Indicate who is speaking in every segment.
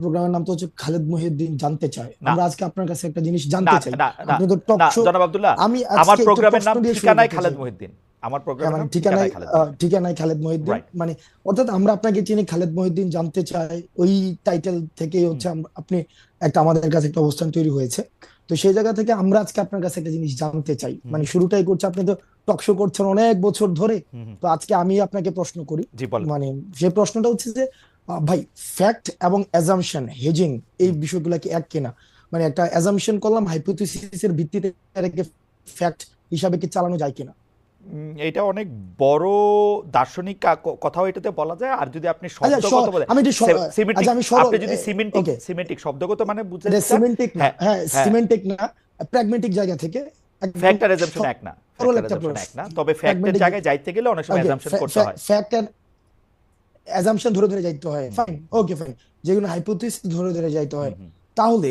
Speaker 1: প্রোগ্রামের নাম তো হচ্ছে খালেদ মহিউদ্দিন জানতে চায়। আমরা আজকে আপনার কাছে একটা জিনিস জানতে চাই। আপনি তো টক শো
Speaker 2: জনাব আব্দুল্লাহ
Speaker 1: আমি
Speaker 2: আমার
Speaker 1: একটা
Speaker 2: প্রোগ্রামের নাম
Speaker 1: দিয়ে
Speaker 2: ঠিকানায় খালেদ মহিউদ্দিন। আমার
Speaker 1: হ্যাঁ,
Speaker 2: প্রোগ্রামের
Speaker 1: মানে
Speaker 2: নাম
Speaker 1: ঠিকানায়
Speaker 2: ঠিকানায় খালেদ মহিউদ্দিন।
Speaker 1: ঠিকানায় খালেদ মহিউদ্দিন. মানে অর্থাৎ আমরা আপনাকে চিনি খালেদ মহিউদ্দিন জানতে চাই। ওই টাইটেল থেকেই হচ্ছে আপনি একটা আমাদের কাছে একটা অবস্থান তৈরি হয়েছে। তো সেই জায়গা থেকে আমরা আজকে আপনার কাছে একটা জিনিস জানতে চাই। মানে শুরুটাই করছে আপনি তো টক শো করছেন অনেক বছর ধরে। তো আজকে আমি আপনাকে প্রশ্ন করি। মানে যে প্রশ্নটা হচ্ছে যে ভাই ফ্যাক্ট এবং অ্যাজাম্পশন হেজিং এই বিষয়গুলো কি এক কিনা? মানে একটা অ্যাজাম্পশন করলাম হাইপোথিসিসের ভিত্তিতে এটাকে ফ্যাক্ট হিসাবে কি চালানো যায় কিনা?
Speaker 2: এটা অনেক বড় দার্শনিক কথাও এটাতে বলা যায়। আর যদি আপনি
Speaker 1: আচ্ছা
Speaker 2: শব্দগত
Speaker 1: স-
Speaker 2: বলে
Speaker 1: আমি স-
Speaker 2: সিমেন্টিক
Speaker 1: আচ্ছা আমি
Speaker 2: আপনি যদি সিমেন্টিক সিমেন্টিক শব্দগত মানে বুঝতে
Speaker 1: সিমেন্টিক না।
Speaker 2: হ্যাঁ,
Speaker 1: হ্যাঁ
Speaker 2: হ্যাঁ।
Speaker 1: সিমেন্টিক না প্র্যাগমেটিক জায়গা থেকে একদম
Speaker 2: ফ্যাক্ট অ্যাজাম্পশন এক না।
Speaker 1: সরল
Speaker 2: ফ্যাক্ট অ্যাজাম্পশন এক না। তবে ফ্যাক্টের জায়গায় যাইতে গেলে অনেক সময় অ্যাজাম্পশন করতে হয়।
Speaker 1: ফ্যাক্ট এন্ড অ্যাজাম্পশন ধরে ধরে যাইতে হয়। ফাইন ওকে ফাইন যেগুলো হাইপোথিস ধরে ধরে যাইতে হয়। তাহলে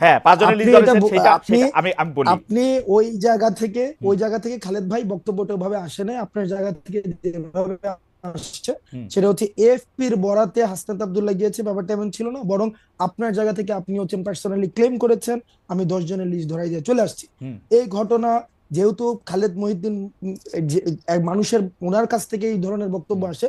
Speaker 2: হ্যাঁ লিস্ট সেটা আমি আমি বলি।
Speaker 1: আপনি ওই জায়গা থেকে ওই জায়গা থেকে খালেদ ভাই বক্তব্যটা ভাবে আসে আপনার জায়গা থেকে যেভাবে আসছে সেটা হচ্ছে এফপির বরাতে হাসনাত আব্দুল্লাহ গিয়েছে ব্যাপারটা এমন ছিল না বরং আপনার জায়গা থেকে আপনি হচ্ছেন পার্সোনালি ক্লেম করেছেন আমি দশ জনের লিস্ট ধরাই দিয়ে চলে আসছি। এই ঘটনা যেহেতু খালেদ মহিউদ্দিন মানুষের ওনার কাছ থেকে এই ধরনের বক্তব্য আসে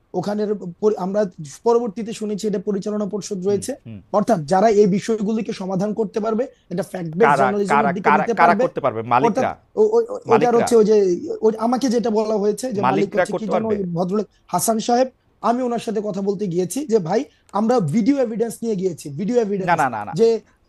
Speaker 1: ওখানের আমরা পরবর্তীতে শুনেছি এটা পরিচালনা পরিষদ রয়েছে। অর্থাৎ যারা এই বিষয়গুলিকে সমাধান করতে পারবে এটা ফ্যাক্ট বেস
Speaker 2: কারা কারা
Speaker 1: জার্নালিজমের দিকে নিতে পারবে।
Speaker 2: করতে পারবে? মালিকরা।
Speaker 1: অর্থাৎ ও- ও- ও- ওটার
Speaker 2: মালিকরা।
Speaker 1: হচ্ছে ওই যে আমাকে যেটা বলা হয়েছে যে মালিক হচ্ছে কি
Speaker 2: করতে পারবে?
Speaker 1: ভদ্রলোক হাসান সাহেব আমি ওনার সাথে কথা বলতে গিয়েছি যে ভাই আমরা ভিডিও এভিডেন্স নিয়ে গিয়েছি ভিডিও এভিডেন্স যে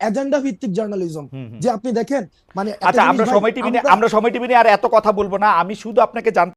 Speaker 1: এজেন্ডা ভিত্তিক জার্নালিজম। যে আপনি দেখেন মানে
Speaker 2: আচ্ছা আমরা সময় টিভি
Speaker 1: আমরা-
Speaker 2: আমরা সময় টিভি নিয়ে আর এত কথা বলব না আমি শুধু আপনাকে জানতে